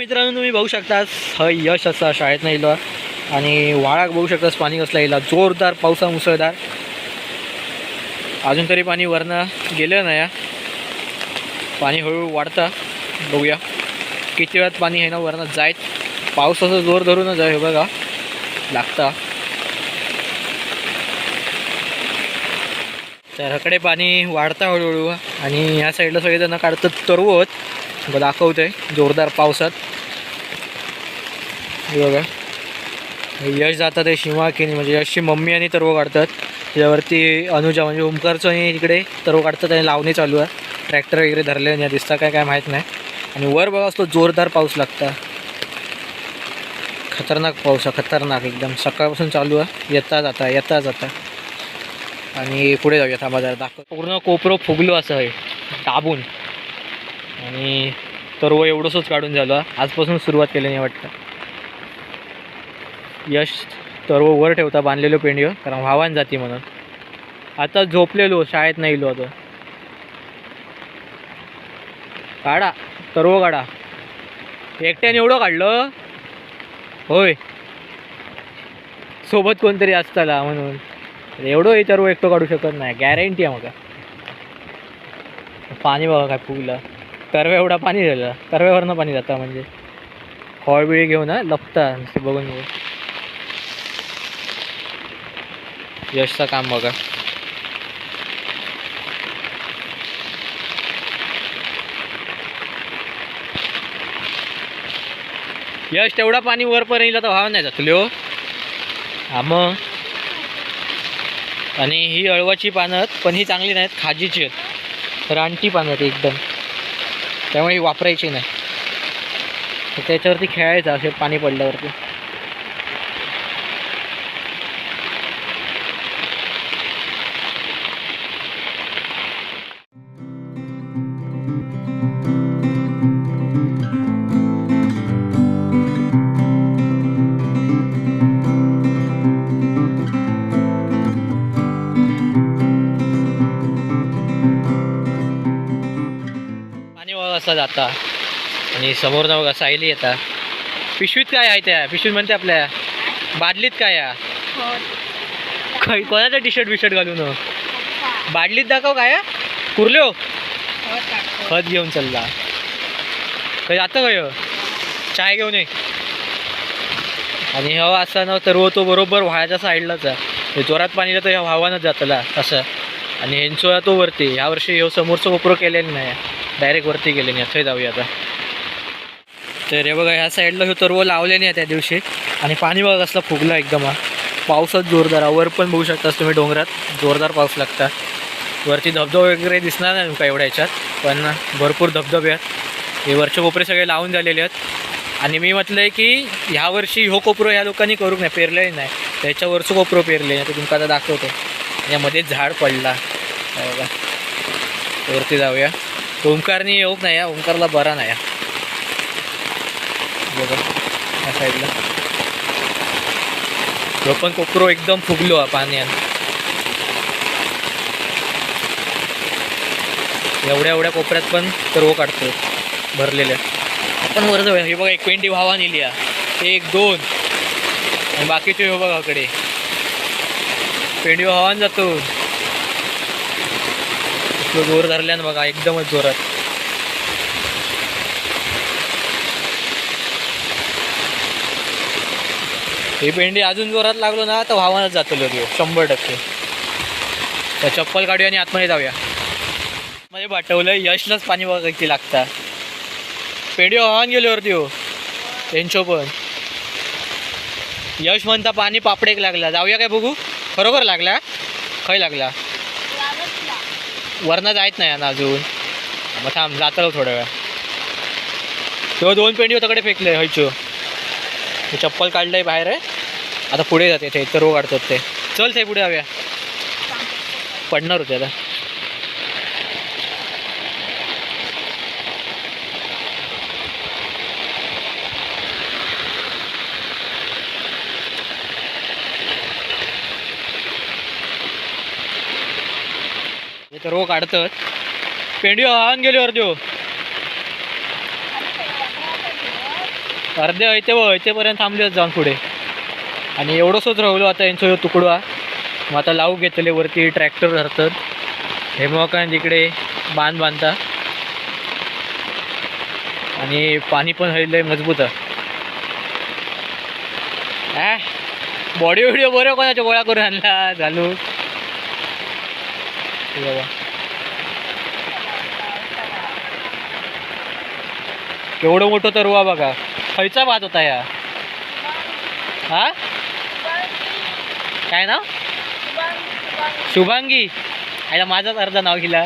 मित्रांनो तुम्ही बघू शकता ह यश असा शाळेत नाही आणि वाळाक बघू शकतास पाणी कसला येईल जोरदार पावसा मुसळधार. अजून तरी पाणी वरनं गेलं नाही. पाणी हळूहळू वाढता. बघूया. किती वेळात पाणी आहे ना वरनं जायत पावसाचा जोर धरूनच आहे हे बघा. लागतं. तर हकडे पाणी वाढतं हळूहळू. आणि ह्या साईडला सगळेजण काढतात तरवत बघा दाखवतंय. जोरदार पावसात. बघा. यश जातात आहे शिमाकिनी म्हणजे यशची मम्मी आणि तरव काढतात. त्याच्यावरती अनुजा म्हणजे ओमकारचं आणि इकडे तरव काढतात आणि लावणी चालू आहे. ट्रॅक्टर वगैरे धरले आणि दिसता काय काय माहीत नाही. आणि वर बघा असतो जोरदार पाऊस लागता. खतरनाक पाऊस आहे खतरनाक एकदम. सकाळपासून चालू आहे. येता जाता येता जाता. आणि पुढे जाऊया थांबा जरा दाखव. पूर्ण कोपरो फुगलो असं आहे. दाबून. आणि तरव एवढंसंच काढून झालं. आजपासून सुरुवात केली नाही वाटतं. यश तरव वर ठेवता बांधलेलो पेंडीवर कारण व्हावान जाती म्हणून. आता झोपलेलो शाळेत नाही इलो आता काढा तरव काढा. एकट्याने एवढं काढलं? होय. सोबत कोणतरी असताला म्हणून. एवढं हे तरव एकटो काढू शकत नाही गॅरंटी आहे मग. पाणी बघा काय फुगलं. करव्या एवढा पाणी झालं. करव्यावरनं पाणी जातं म्हणजे. हॉळबिळी घेऊन लपता बघून बघून. यशचं काम बघा. यश तेवढा पाणी वरपर्यंत येईल तर व्हावं नाही जातले हो. हा मग. आणि ही अळवाची पानं आहेत, पण ही चांगली नाहीत खाजीची आहेत. रानटी पानं आहेत एकदम. त्यामुळे ही वापरायची नाही. तर त्याच्यावरती खेळायचं असे पाणी पडल्यावरती. जाता आणि समोर ना बघा सायली येतात पिशवीत काय आहे त्या? पिशवीत म्हणते आपल्या. बादलीत काय आहे? कोणाचा टी शर्ट बिशर्ट घालून? बादलीत दाखव काय? कुर्ल्यो. खत घेऊन चालला. काही जातं काय चाय घेऊन ये. आणि हवा असा ना तर तो बरोबर व्हायच्या साईडलाच आहे. हे जोरात पाणी तर ह्या व्हावानच जातला असं. आणि ह्यांचो तो वरती. ह्या वर्षी ह्यो समोरचं कोपरं केलेलं नाही. डायरेक्ट वरती गेले नाही थंय जाऊया आता. तर हे बघा ह्या साईडला ह्यो तरव लावले नाही त्या दिवशी. आणि पाणी बघा असला फुगला एकदम. हा. पावसात जोरदार. वर पण बघू शकतास तुम्ही डोंगरात. जोरदार पाऊस लागता. वरती धबधबे वगैरे दिसणार नाही तुमका एवढ्या ह्याच्यात. पण भरपूर धबधबे आहेत. हे वरचे कोपरे सगळे लावून झालेले आहेत. आणि मी म्हटलं आहे की ह्या वर्षी ह्यो कोपरो ह्या लोकांनी करू नाही पेरलंही नाही. त्याच्यावरचं कोपरो पेरले नाही. ते तुमका आता दाखवतो. यामध्ये झाड पडला. बघा. वरती जाऊया. ओंकारनी येऊक नाही या ओंकारला बरा नाही. बघा या साईडला. तो पण कोपरो एकदम फुगलो हा पाण्यात एवढ्या एवढ्या कोपऱ्यात पण सर्व काढतो भरलेल्या. आपण वर जाऊया. हे बघा एक पेंडी व्हावा नेली एक दोन. आणि बाकीचे हे बघा कडे पेंडी भावान जातो. तो जोर धरल्यानं बघा एकदमच जोरात. ही पेंडी अजून जोरात लागलो ना तर व्हावानच जातो लगेच शंभर टक्के. तर चप्पल काढूया आणि आतमध्ये जाऊया. मध्ये पाठवलं यशलाच पाणी बघा किती लागता. पेंडी व्हावान गेल्यावरती हो. त्यांच्या पण. यश म्हणता पाणी पापडेक लागला. जाऊया काय बघू? खरोखर लागला? खय लागला? वरनं जायत नाही ना अजून मग थांब जातो थोड्या वेळा. तेव्हा दोन पेंडी तकडे फेकले हयचो. चप्पल काढलंय बाहेर आहे. आता पुढे जाते ते तर रोग काढतात ते. चल ते पुढे हव्या पडणार होते आता. सर्व रोग काढतात पेंडी वाहन गेली अर्ध्यो. अर्धे ऐते व ऐतेपर्यंत थांबले जाऊन पुढे. आणि एवढंसंच राहिलो आता यांचं ह्यो तुकडवा. मग आता लावू घेतले वरती ट्रॅक्टर धरतात. हे मग काय तिकडे बांध बांधता आणि पाणी पण हयलंय मजबूत. आहे बॉडी व्हिडिओ बरं कोणाच्या गोळा करून आणला झालू? हे बाबा. केवढं मोठं तरुवा बघा. खयचा भात होता या. हा? काय नाव? शुभांगी. आयला माझाच अर्ध नाव गेला.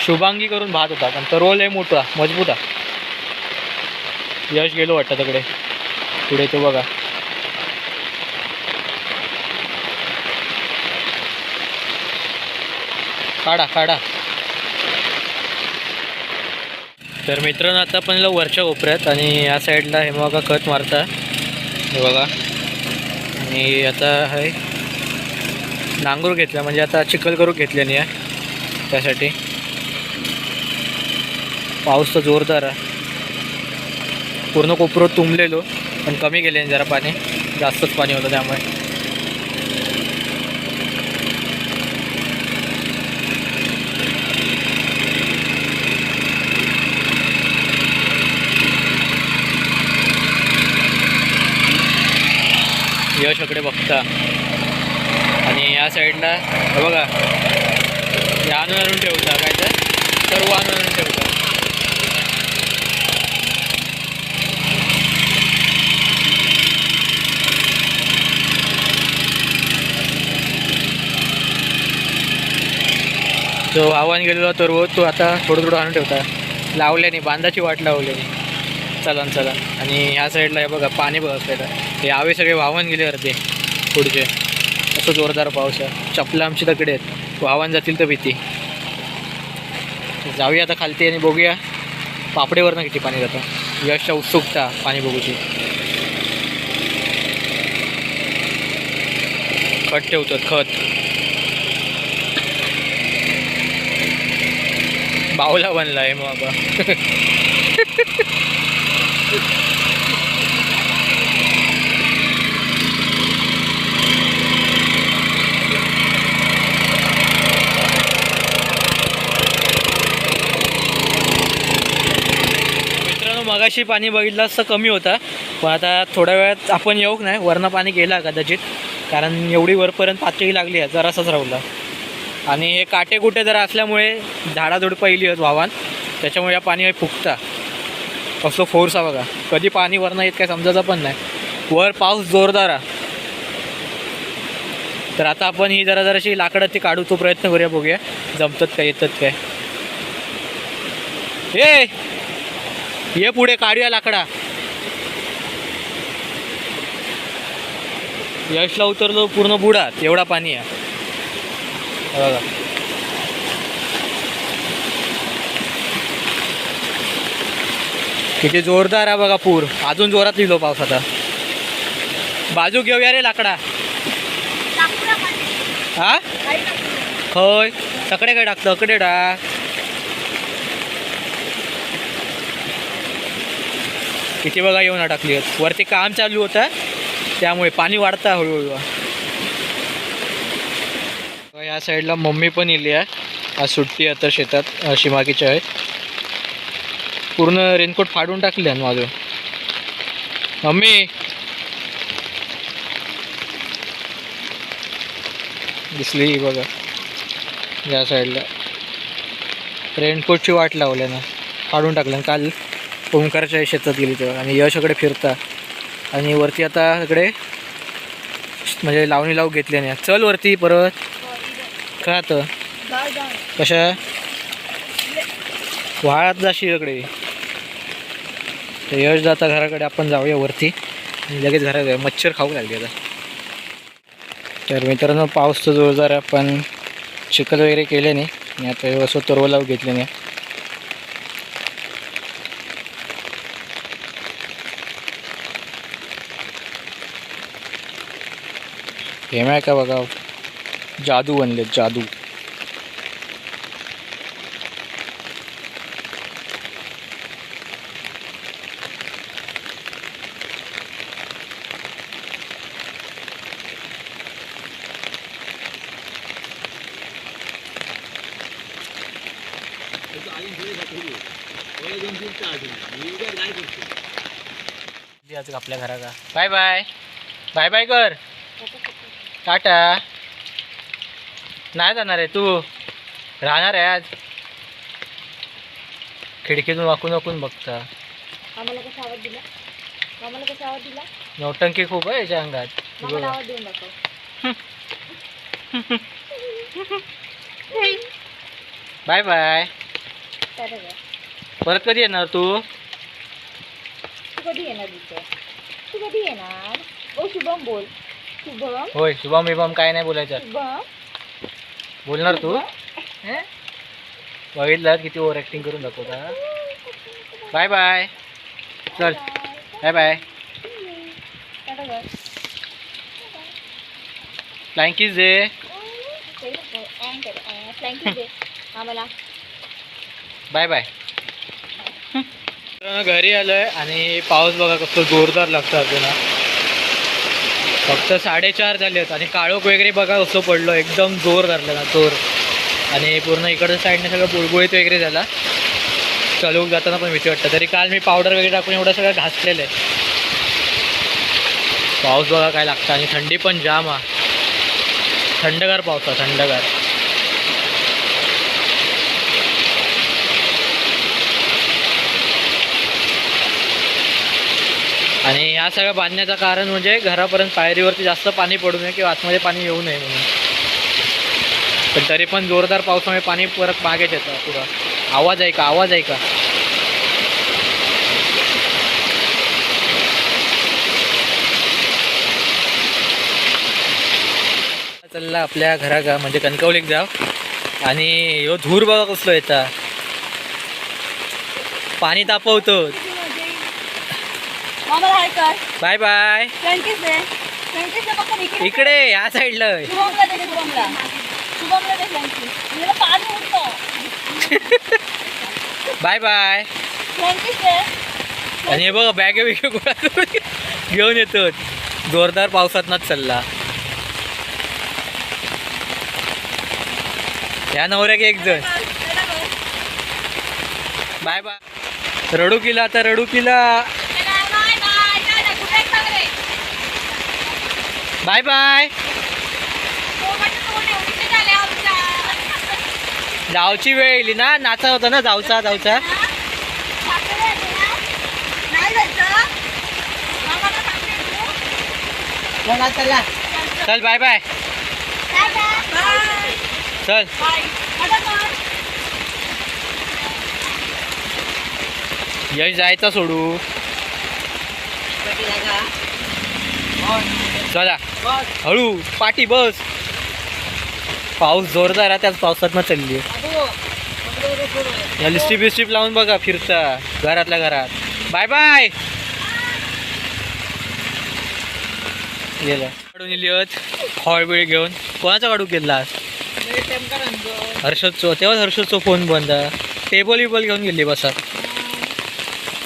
शुभांगी करून भात होता. पण तो रोल आहे मोठा मजबूत आहे. यश गेलो वाटतं तिकडे. पुढे तो बघा. काढा काढा तर मित्रांनो आता पण वरच्या कोपऱ्यात आणि या साईडला हे बघा खत मारता. हे बघा. आणि आता हे नांगूर घेतला म्हणजे आता चिखल करू घेतले नाही आहे त्यासाठी. पाऊस तर जोरदार आहे. पूर्ण कोपरं तुंबलेलो पण कमी गेले जरा पाणी. जास्तच पाणी होतं त्यामुळे. यशकडे बघता. आणि या साईडला हे बघा. हे आणून आणून ठेवता काय तर सर्व आणून ठेवता. जो आव्हान गेलेला तर तो आता थोडं थोडं आणून ठेवता. लावल्याने बांधाची वाट लावल्याने. चला चला. आणि ह्या साईडला हे बघा पाणी बघा असलेलं हे आवे सगळे वाहून गेले अर्धे पुढचे. असं जोरदार पाऊस आहे. चपला आमची तकडे आहेत. वाहून जातील तर भीती. जाऊया आता खालती आणि बघूया पापडेवरनं किती पाणी जातं. यशच्या उत्सुकता पाणी बघूची. खत ठेवतात खत. बावला बनला आहे मग बाबा मित्रांनो मगाशी पाणी बघितलं असतं कमी होता. पण आता थोड्या वेळात आपण येऊक नाही वरनं पाणी गेला कदाचित. कारण एवढी वरपर्यंत पातळी लागली आहे जरासाच राहुला आणि हे काटे कुठे जरा असल्यामुळे झाडाझुड पहिली आहेत वाहवान. त्याच्यामुळे या पाणी फुकता फुगता फोर्स आहे बघा. कधी पाणी वरनं येत काय समजायचं पण नाही. वर पाऊस जोरदार आहे. तर आता आपण ही जरा जराशी लाकडं ती काढू तो प्रयत्न करूया बघूया. जमतात काय येतात काय? ए! ये पुढे काढूया लाकडा. यशला उतरलो पूर्ण बुडात. एवढा पाणी आहे. हे बघा. किती जोरदार आहे बघा पूर. अजून जोरात लिहिलो पाऊस आता. बाजू घेऊया रे लाकडा. हा? होय. तकडे काय टाकतं तकडे टाक किती बघा येऊन टाकली आहेत. वरती काम चालू होतं त्यामुळे पाणी वाढतं हळूहळू. या साईडला मम्मी पण इली आहे. आज सुट्टी आहे तर शेतात अशी शिमाकीच्या आहे पूर्ण रेनकोट फाडून टाकले आहे माझं मम्मी! दिसली बघा या साईडला. रेनकोटची वाट लावल्या ना. फाडून टाकलं काल ओंकारच्या शेतात गेली तेव्हा. आणि यशकडे फिरता. आणि वरती आता इकडे म्हणजे लावणी लावू घेतली नाही. चल वरती परत. का आता? कशा? वाळात जाशील इकडे तर यश जाता घराकडे आपण जाऊया वरती. आणि लगेच घरात जाऊया. मच्छर खाऊ लागले आता. तर मित्रांनो पाऊस तर जोरदार आहे पण चिखल वगैरे केले नाही. आणि आता व्यवस्थित तरव घेतले नाही. हे आहे का बघा जादू बनले जादू। आपल्या घरा का बाय बाय. बाय बाय कर. टाटा. नाही जाणार आहे तू. राहणार आहे आज. खिडकीतून वाकून वाकून बघता. आम्हाला कसा आवाज दिला? आम्हाला कसा आवाज दिला? नौटंकी खूप आहे याच्या अंगात. आम्हाला आवाज देऊन दाखव. Bye bye? परत कधी येणार तू? तू कधी येणार तिथे तू कधी येणार? ओ शुभम बोल. शुभम होय शुभम बिभम काय नाही बोलायचं शुभम बोलणार तू हं? बघितलं किती ओव्हर ॲक्टिंग करून दाखवता बाय बाय चल बाय बाय काय रे गं? फ्लाइंग किस दे ते नको. अँग कर, अँग. Thank you दे. आम्हाला बाय बाय घरी आलोय आणि पाऊस बघा कसं जोरदार लागतं अजून हा. फक्त साडेचार झाले आहेत आणि काळोख वगैरे बघा असं पडलं. एकदम जोर धरलं ना जोर. आणि पूर्ण इकडच्या साईडने सगळं बुळबुळीत वगैरे झाला. चालू जाताना पण भीती वाटतं. तरी काल मी पावडर वगैरे टाकून एवढं सगळं घासलेलं आहे. पाऊस बघा काय लागतं. आणि थंडी पण जाम हा थंडगार पाऊस थंडगार. आणि या सगळं बांधण्याचं कारण म्हणजे घरापर्यंत पायरीवरती जास्त पाणी पडू नये किंवा आतमध्ये पाणी येऊ नये म्हणून. पण तरी पण जोरदार पावसामुळे पाणी परत मागेच येतं पुरा आवाज आहे का आवाज आहे का चालला आपल्या घरा गा म्हणजे कणकवलीक जाव आणि ह्यो धूर बघा कसलो येता. पाणी तापवतो बाय बाय. इकडे ह्या साईडला बाय बाय. आणि हे बघा बॅगे बिगे घेऊन येतो. जोरदार पावसातनच चालला. या नवऱ्याक एक जण. Bye bye. रडू किला आता रडू किला. Bye bye. जावची वेळ येईल ना नाचा होता ना जाऊचा जाऊचा चल बाय बाय. चल. यश जायचा सोडू. चला. हळू पाठी बस. पाऊस जोरदार आहे त्याच पावसात चालली या लिस्टिप बिस्टिप लावून बघा फिरता घरातल्या घरात. बाय बाय गेला. काढून लिहत हॉळबिळ घेऊन. कोणाचा काढू गेला हर्षदचो. तेव्हाच हर्षदचो फोन बंद. टेबल बिबल घेऊन गेली बसात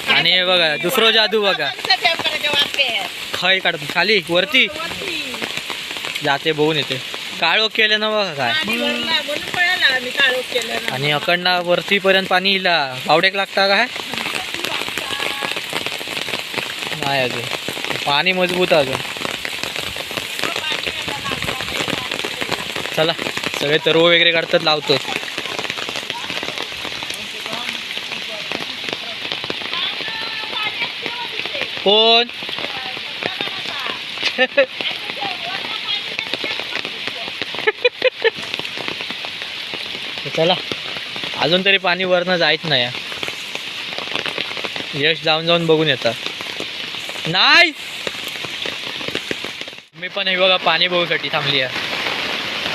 आणि हे बघा दुसरं जादू बघा. खय काढतो. खाली वरती. जाते बघून येते. काळोख केलं ना बघा काय. आणि अकडना वरती पर्यंत पाणी इला पावडेक लागता काय? नाही अजून. पाणी मजबूत आहे अजून. चला सगळे तरव वगैरे काढतात लावतो. कोण? चला. अजून तरी पाणी वरनं जायच नाही. यश जाऊन जाऊन बघून येतात. नाही! मी पण हे बघा पाणी बघूसाठी थांबली आहे.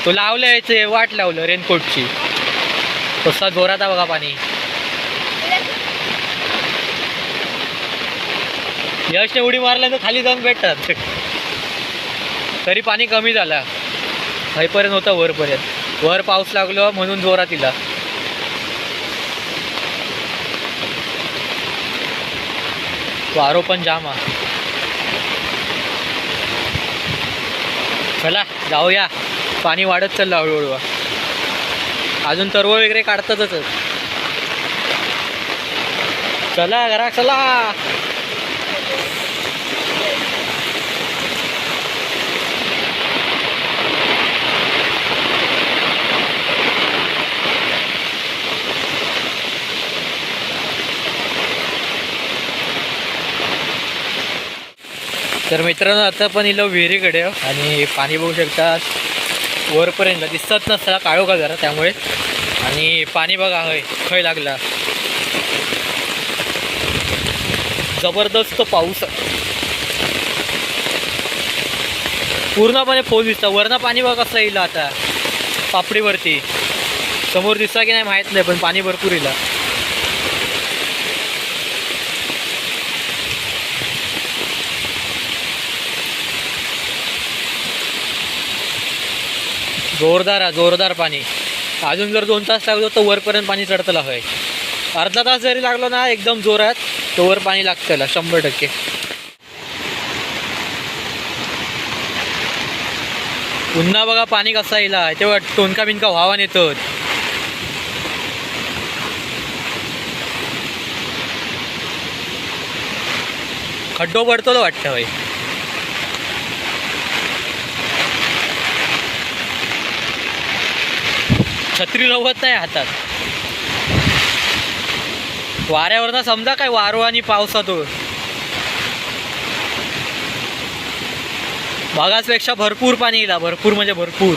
तो लावलं यायचं वाट लावलं रेनकोटची कसा जोरात आहे बघा पाणी. यशने उडी तर खाली जाऊन भेटतात. तरी पाणी कमी झालं. हैपर्यंत होतं वरपर्यंत. वर पाऊस लागलो म्हणून जोरात इला. वारो पण जाम हा. चला जाऊया. पाणी वाढत चाललं हळूहळू अजून तरव वगैरे काढतातच. चला घरा चला. तर मित्रांनो आता पण इलो विहिरीकडे आणि पाणी बघू शकतात वरपर्यंत दिसत नसताना काळो का जरा त्यामुळे. आणि पाणी बघा हय खय लागला. जबरदस्त पाऊस. पूर्णपणे फोल दिसतं वरनं पाणी बघा कसं येईल आता. पापडीवरती. समोर दिसता की नाही माहीत नाही पण पाणी भरपूर येईल. जोरदार आहे जोरदार पाणी. अजून जर दोन तास लागलो तर वरपर्यंत पाणी चढतला होय. अर्धा तास जरी लागलो ना एकदम जोरात तर वर पाणी लागतं शंभर टक्के. पुन्हा बघा पाणी कसा येईल. तेव्हा टोनका बिनका व्हावा नेतो खड्डो पडतो वाटतं भाई छत्री रवत नाही हातात. वाऱ्यावरनं समजा काय वारो आणि पावसातो. भागापेक्षा भरपूर पाणी येईल भरपूर म्हणजे भरपूर.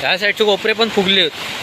त्या साईडचे कोपरे पण फुगले होते.